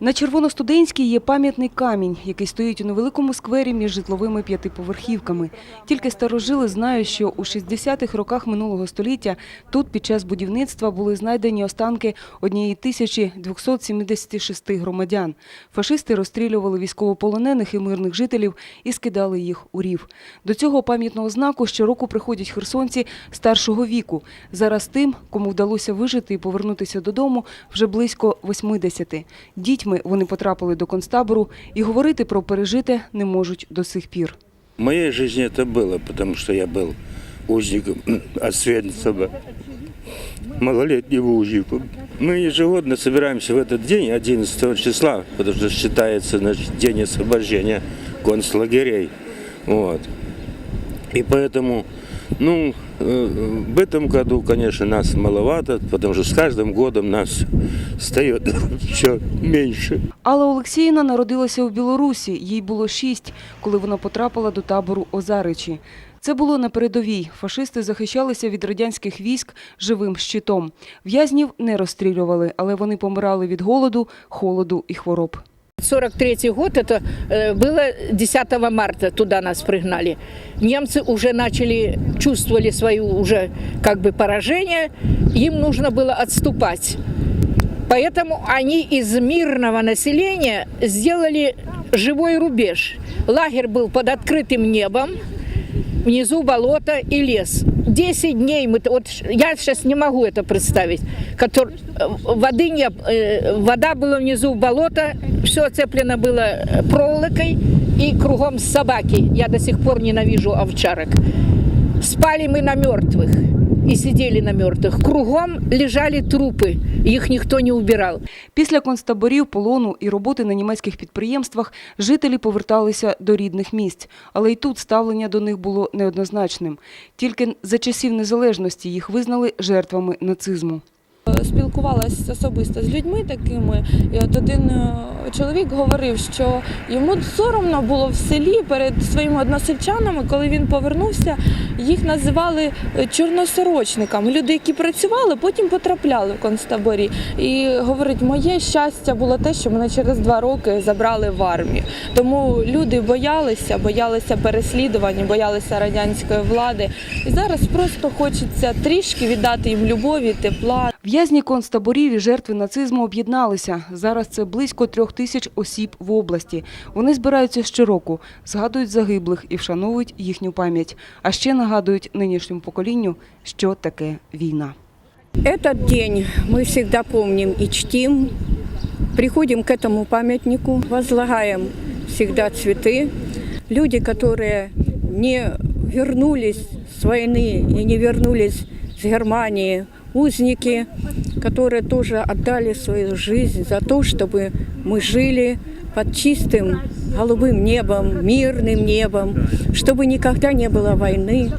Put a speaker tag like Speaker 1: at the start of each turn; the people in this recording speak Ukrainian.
Speaker 1: На Червоностудентській є пам'ятний камінь, який стоїть у невеликому сквері між житловими п'ятиповерхівками. Тільки старожили знають, що у 60-х роках минулого століття тут під час будівництва були знайдені останки однієї тисячі 276 громадян. Фашисти розстрілювали військовополонених і мирних жителів і скидали їх у рів. До цього пам'ятного знаку щороку приходять херсонці старшого віку. Зараз тим, кому вдалося вижити і повернутися додому, вже близько 80. Дітьми вони потрапили до концтабору і говорити про пережите не можуть до сих пір.
Speaker 2: В моей жизни это было, потому что я был узником Освенцима, малолетним узником. Мы ежегодно собираемся в этот день, 11 числа, потому что считается значит, день освобождения концлагерей. Вот. И поэтому, ну, э, в этом году, конечно, нас маловато, потому что с каждым годом нас стает все меньше.
Speaker 1: Алла Олексіївна народилася у Білорусі. Їй було шість, коли вона потрапила до табору Озаричі. Це було на передовій. Фашисти захищалися від радянських військ живим щитом. В'язнів не розстрілювали, але вони помирали від голоду, холоду і хвороб.
Speaker 3: 43 год, это э, было 10 марта, туда нас пригнали. Немцы уже начали, чувствовали свою уже как бы поражение, им нужно было отступать. Поэтому они из мирного населения сделали живой рубеж. Лагерь был под открытым небом, внизу болото и лес. 10 дней мы, вот ш- я сейчас не могу это представить, Котор- э, воды не, э, вода была внизу болото, все оцеплено было э, проволокой и кругом собаки. Я до сих пор ненавижу овчарок. Спали мы на мертвых и сидели на мертвых. Кругом лежали трупы, їх ніхто не убирал.
Speaker 1: Після концтаборів, полону і роботи на німецьких підприємствах жителі поверталися до рідних місць. Але й тут ставлення до них було неоднозначним. Тільки за часів незалежності їх визнали жертвами нацизму.
Speaker 4: Спілкувалася особисто з людьми такими, і от один е, чоловік говорив, що йому соромно було в селі перед своїми односельчанами, коли він повернувся, їх називали е, чорносорочниками. Люди, які працювали, потім потрапляли в концтаборі. І говорить, моє щастя було те, що мене через два роки забрали в армію. Тому люди боялися, боялися переслідувань, боялися радянської влади. І зараз просто хочеться трішки віддати їм любові, тепла.
Speaker 1: В'язні концтаборів і жертви нацизму об'єдналися. Зараз це близько трьох тисяч осіб в області. Вони збираються щороку, згадують загиблих і вшановують їхню пам'ять. А ще нагадують нинішньому поколінню, що таке війна.
Speaker 5: Этот день мы всегда помним и чтим. Приходим к этому памятнику, возлагаем всегда цветы. Люди, которые не вернулись с войны и не вернулись с Германии, узники, которые тоже отдали свою жизнь за то, чтобы мы жили под чистым голубым небом, мирным небом, чтобы никогда не было войны.